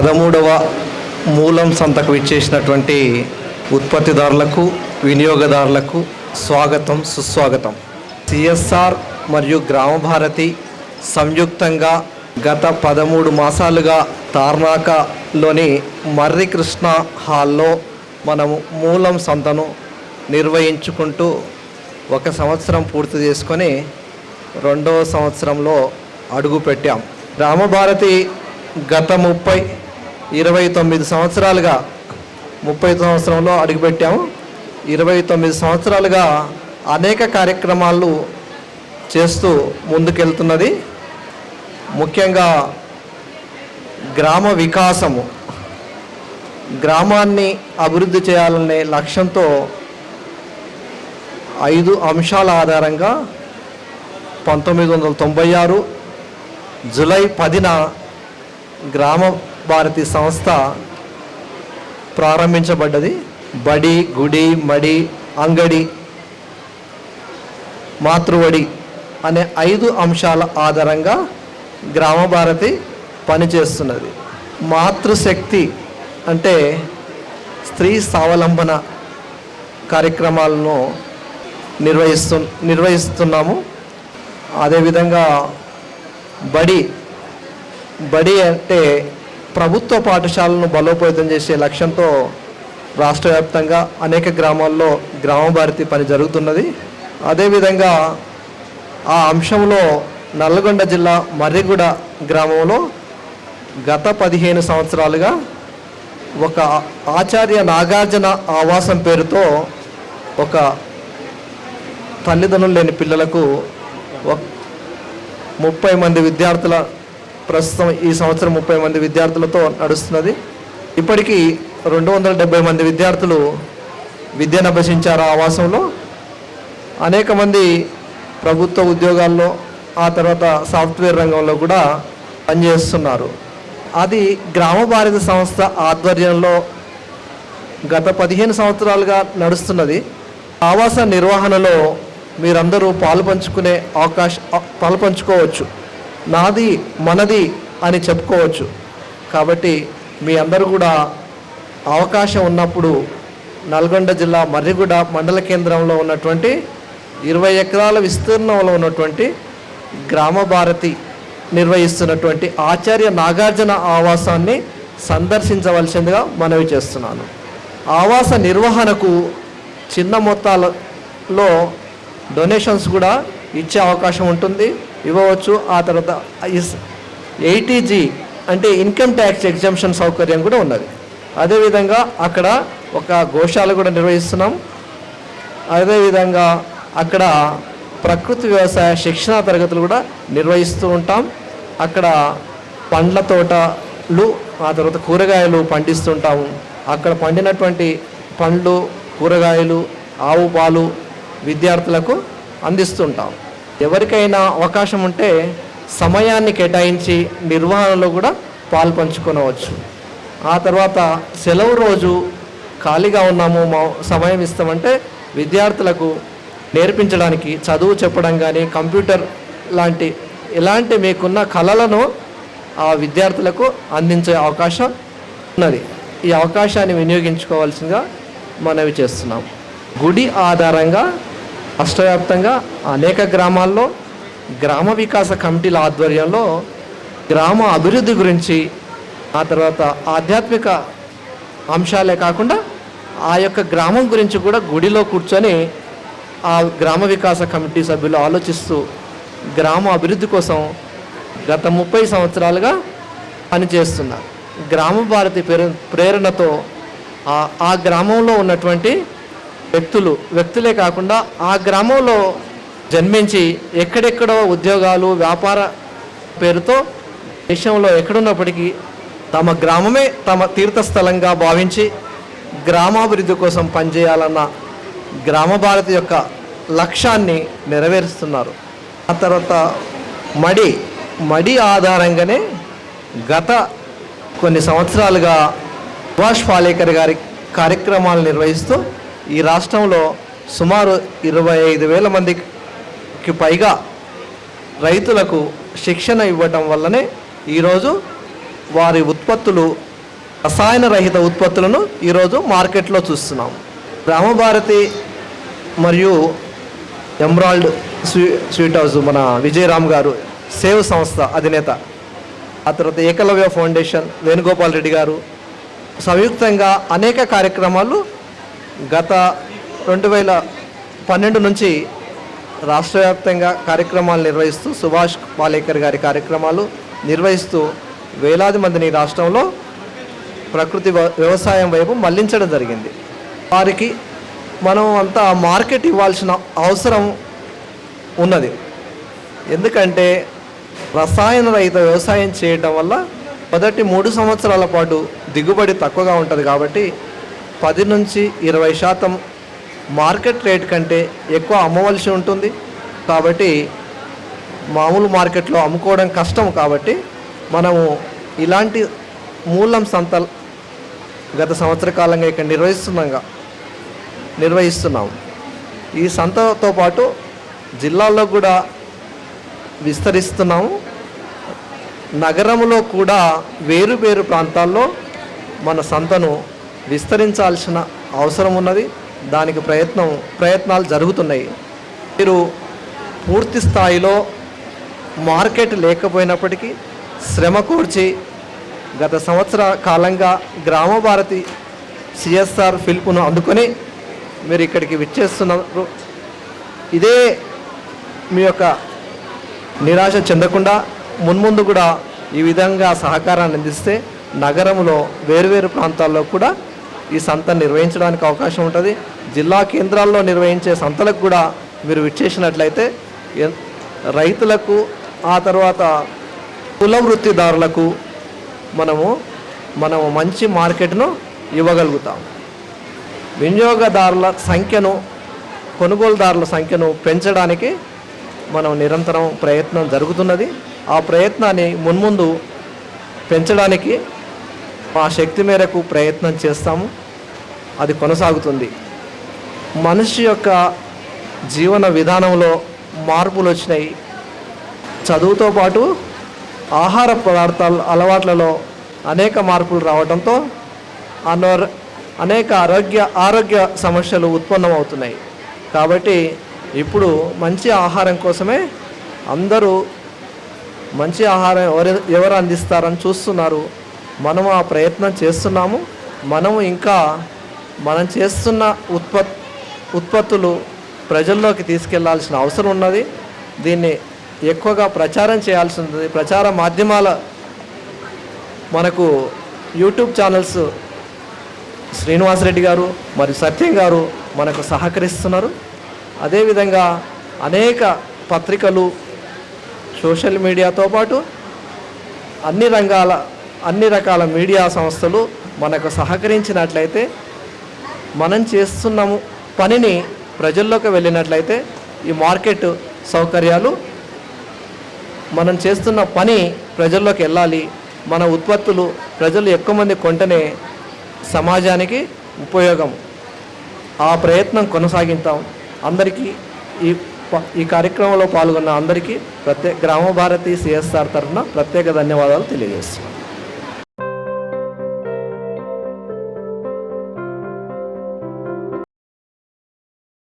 పదమూడవ మూలం సంతకు ఇచ్చేసినటువంటి ఉత్పత్తిదారులకు వినియోగదారులకు స్వాగతం సుస్వాగతం. సిఎస్ఆర్ మరియు గ్రామ భారతి సంయుక్తంగా గత పదమూడు మాసాలుగా తార్నాకలోని మర్రి కృష్ణ హాల్లో మనము మూలం సంతను నిర్వహించుకుంటూ ఒక సంవత్సరం పూర్తి చేసుకొని రెండవ సంవత్సరంలో అడుగుపెట్టాం. రామభారతి గత ముప్పై ఇరవై తొమ్మిది సంవత్సరాలుగా ముప్పై సంవత్సరంలో అడుగుపెట్టాము. ఇరవై తొమ్మిది సంవత్సరాలుగా అనేక కార్యక్రమాలు చేస్తూ ముందుకెళ్తున్నది. ముఖ్యంగా గ్రామ వికాసము. గ్రామాన్ని అభివృద్ధి చేయాలనే లక్ష్యంతో ఐదు అంశాల ఆధారంగా పంతొమ్మిది వందల తొంభై ఆరు జూలై పదిన గ్రామ భారతి సంస్థ ప్రారంభించబడ్డది. బడి గుడి మడి అంగడి మాతృవడి అనే ఐదు అంశాల ఆధారంగా గ్రామ భారతి పనిచేస్తున్నది. మాతృశక్తి అంటే స్త్రీ స్వావలంబన కార్యక్రమాలను నిర్వహిస్తు నిర్వహిస్తున్నాము. అదేవిధంగా బడి బడి అంటే ప్రభుత్వ పాఠశాలను బలోపేతం చేసే లక్ష్యంతో రాష్ట్ర వ్యాప్తంగా అనేక గ్రామాల్లో గ్రామ భారతి పని జరుగుతున్నది. అదేవిధంగా ఆ అంశంలో నల్లగొండ జిల్లా మర్రిగూడ గ్రామంలో గత పదిహేను సంవత్సరాలుగా ఒక ఆచార్య నాగార్జున ఆవాసం పేరుతో ఒక తల్లిదండ్రులు లేని పిల్లలకు ఒక ముప్పై మంది విద్యార్థుల ప్రస్తుతం ఈ సంవత్సరం ముప్పై మంది విద్యార్థులతో నడుస్తున్నది. ఇప్పటికీ రెండు వందల డెబ్బై మంది విద్యార్థులు విద్యను అభ్యసించారు ఆవాసంలో. అనేక మంది ప్రభుత్వ ఉద్యోగాల్లో ఆ తర్వాత సాఫ్ట్వేర్ రంగంలో కూడా పనిచేస్తున్నారు. అది గ్రామ భారత సంస్థ ఆధ్వర్యంలో గత పదిహేను సంవత్సరాలుగా నడుస్తున్నది. ఆవాస నిర్వహణలో మీరందరూ పాలు పంచుకునే అవకాశం పాలు పంచుకోవచ్చు. నాది మనది అని చెప్పుకోవచ్చు. కాబట్టి మీ అందరూ కూడా అవకాశం ఉన్నప్పుడు నల్గొండ జిల్లా మర్రిగూడ మండల కేంద్రంలో ఉన్నటువంటి ఇరవై ఎకరాల విస్తీర్ణంలో ఉన్నటువంటి గ్రామ భారతి నిర్వహిస్తున్నటువంటి ఆచార్య నాగార్జున ఆవాసాన్ని సందర్శించవలసిందిగా మనవి చేస్తున్నాను. ఆవాస నిర్వహణకు చిన్న మొత్తాలలో డొనేషన్స్ కూడా ఇచ్చే అవకాశం ఉంటుంది. ఇవ్వవచ్చు. ఆ తర్వాత ఎయిటీజీ అంటే ఇన్కమ్ ట్యాక్స్ ఎగ్జామ్షన్ సౌకర్యం కూడా ఉన్నది. అదేవిధంగా అక్కడ ఒక గోశాల కూడా నిర్వహిస్తున్నాం. అదేవిధంగా అక్కడ ప్రకృతి వ్యవసాయ శిక్షణా తరగతులు కూడా నిర్వహిస్తూ ఉంటాం. అక్కడ పండ్ల తోటలు ఆ తర్వాత కూరగాయలు పండిస్తుంటాము. అక్కడ పండినటువంటి పండ్లు కూరగాయలు ఆవు పాలు విద్యార్థులకు అందిస్తుంటాం. ఎవరికైనా అవకాశం ఉంటే సమయాన్ని కేటాయించి నిర్వహణలో కూడా పాల్పంచుకునవచ్చు ఆ తర్వాత సెలవు రోజు ఖాళీగా ఉన్నాము మా సమయం ఇస్తామంటే విద్యార్థులకు నేర్పించడానికి చదువు చెప్పడం కానీ కంప్యూటర్ లాంటి ఇలాంటి మీకున్న కళలను ఆ విద్యార్థులకు అందించే అవకాశం ఉన్నది. ఈ అవకాశాన్ని వినియోగించుకోవాల్సిందిగా మనవి చేస్తున్నాం గుడి ఆధారంగా రాష్ట్రవ్యాప్తంగా అనేక గ్రామాల్లో గ్రామ వికాస కమిటీల ఆధ్వర్యంలో గ్రామ అభివృద్ధి గురించి ఆ తర్వాత ఆధ్యాత్మిక అంశాలే కాకుండా ఆ యొక్క గ్రామం గురించి కూడా గుడిలో కూర్చొని ఆ గ్రామ వికాస కమిటీ సభ్యులు ఆలోచిస్తూ గ్రామ అభివృద్ధి కోసం గత ముప్పై సంవత్సరాలుగా పనిచేస్తున్నారు. గ్రామ భారతి ప్రేరణతో ఆ గ్రామంలో ఉన్నటువంటి వ్యక్తులు వ్యక్తులే కాకుండా ఆ గ్రామంలో జన్మించి ఎక్కడెక్కడో ఉద్యోగాలు వ్యాపార పేరుతో దేశంలో ఎక్కడున్నప్పటికీ తమ గ్రామమే తమ తీర్థస్థలంగా భావించి గ్రామాభివృద్ధి కోసం పనిచేయాలన్న గ్రామ భారతి యొక్క లక్ష్యాన్ని నెరవేరుస్తున్నారు. ఆ తర్వాత మడి మడి ఆధారంగానే గత కొన్ని సంవత్సరాలుగా సుభాష్ పాలేకర్ గారి కార్యక్రమాలు నిర్వహిస్తూ ఈ రాష్ట్రంలో సుమారు ఇరవై ఐదు వేల మందికి పైగా రైతులకు శిక్షణ ఇవ్వటం వల్లనే ఈరోజు వారి ఉత్పత్తులు రసాయన రహిత ఉత్పత్తులను ఈరోజు మార్కెట్లో చూస్తున్నాం. రామభారతి మరియు ఎమ్రాల్డ్ స్వీ స్వీట్ హౌస్ మన విజయరామ్ గారు సేవ్ సంస్థ అధినేత. ఆ తర్వాత ఏకలవ్య ఫౌండేషన్ వేణుగోపాల్ రెడ్డి గారు. సంయుక్తంగా అనేక కార్యక్రమాలు గత రెండు వేల పన్నెండు నుంచి రాష్ట్ర వ్యాప్తంగా కార్యక్రమాలు నిర్వహిస్తూ సుభాష్ పాలేకర్ గారి కార్యక్రమాలు నిర్వహిస్తూ వేలాది మందిని రాష్ట్రంలో ప్రకృతి వ్యవసాయం వైపు మళ్ళించడం జరిగింది. వారికి మనం అంతా మార్కెట్ ఇవ్వాల్సిన అవసరం ఉన్నది. ఎందుకంటే రసాయన రహిత వ్యవసాయం చేయడం వల్ల మొదటి మూడు సంవత్సరాల పాటు దిగుబడి తక్కువగా ఉంటుంది కాబట్టి పది నుంచి ఇరవై శాతం మార్కెట్ రేట్ కంటే ఎక్కువ అమ్మవలసి ఉంటుంది. కాబట్టి మామూలు మార్కెట్లో అమ్ముకోవడం కష్టం కాబట్టి మనము ఇలాంటి మూలం సంతలు గత సంవత్సర కాలంగా ఇక్కడ నిర్వహిస్తున్నాగా నిర్వహిస్తున్నాం ఈ సంతతో పాటు జిల్లాల్లో కూడా విస్తరిస్తున్నాము. నగరంలో కూడా వేరు వేరు ప్రాంతాల్లో మన సంతను విస్తరించాల్సిన అవసరం ఉన్నది. దానికి ప్రయత్నం ప్రయత్నాలు జరుగుతున్నాయి. మీరు పూర్తి స్థాయిలో మార్కెట్ లేకపోయినప్పటికీ శ్రమ కూర్చి గత సంవత్సర కాలంగా గ్రామ భారతి సిఎస్ఆర్ పిలుపును అందుకొని మీరు ఇక్కడికి విచ్చేస్తున్నారు. ఇదే మీ యొక్క నిరాశ చెందకుండా మున్ముందు కూడా ఈ విధంగా సహకారాన్ని అందిస్తే నగరంలో వేరువేరు ప్రాంతాల్లో కూడా ఈ సంత నిర్వహించడానికి అవకాశం ఉంటుంది. జిల్లా కేంద్రాల్లో నిర్వహించే సంతలకు కూడా మీరు విచ్చేసినట్లయితే రైతులకు ఆ తర్వాత కుల వృత్తిదారులకు మనము మనము మంచి మార్కెట్ను ఇవ్వగలుగుతాం. వినియోగదారుల సంఖ్యను కొనుగోలుదారుల సంఖ్యను పెంచడానికి మనం నిరంతరం ప్రయత్నం జరుగుతున్నది. ఆ ప్రయత్నాన్ని మున్ముందు పెంచడానికి మా శక్తి మేరకు ప్రయత్నం చేస్తాము. అది కొనసాగుతుంది. మనిషి యొక్క జీవన విధానంలో మార్పులు వచ్చినాయి. చదువుతో పాటు ఆహార పదార్థాల అలవాట్లలో అనేక మార్పులు రావడంతో అనర్ అనేక ఆరోగ్య ఆరోగ్య సమస్యలు ఉత్పన్నమవుతున్నాయి. కాబట్టి ఇప్పుడు మంచి ఆహారం కోసమే అందరూ మంచి ఆహారం ఎవరు ఎవరు అందిస్తారని చూస్తున్నారు. మనం ఆ ప్రయత్నం చేస్తున్నాము. మనము ఇంకా మనం చేస్తున్న ఉత్పత్ ఉత్పత్తులు ప్రజల్లోకి తీసుకెళ్ళాల్సిన అవసరం ఉన్నది. దీన్ని ఎక్కువగా ప్రచారం చేయాల్సి ఉంది ప్రచార మాధ్యమాల మనకు యూట్యూబ్ ఛానల్స్ శ్రీనివాసరెడ్డి గారు మరియు సత్యం గారు మనకు సహకరిస్తున్నారు. అదేవిధంగా అనేక పత్రికలు సోషల్ మీడియాతో పాటు అన్ని రంగాల అన్ని రకాల మీడియా సంస్థలు మనకు సహకరించినట్లయితే మనం చేస్తున్నాము పనిని ప్రజల్లోకి వెళ్ళినట్లయితే ఈ మార్కెట్ సౌకర్యాలు మనం చేస్తున్న పని ప్రజల్లోకి వెళ్ళాలి. మన ఉత్పత్తులు ప్రజలు ఎక్కువ మంది కొంటనే సమాజానికి ఉపయోగం. ఆ ప్రయత్నం కొనసాగిద్దాం. అందరికీ ఈ ప- ఈ కార్యక్రమంలో పాల్గొన్న అందరికీ ప్రత్యేక గ్రామ భారతి సిఎస్ఆర్ తరఫున ప్రత్యేక ధన్యవాదాలు తెలియజేస్తున్నాను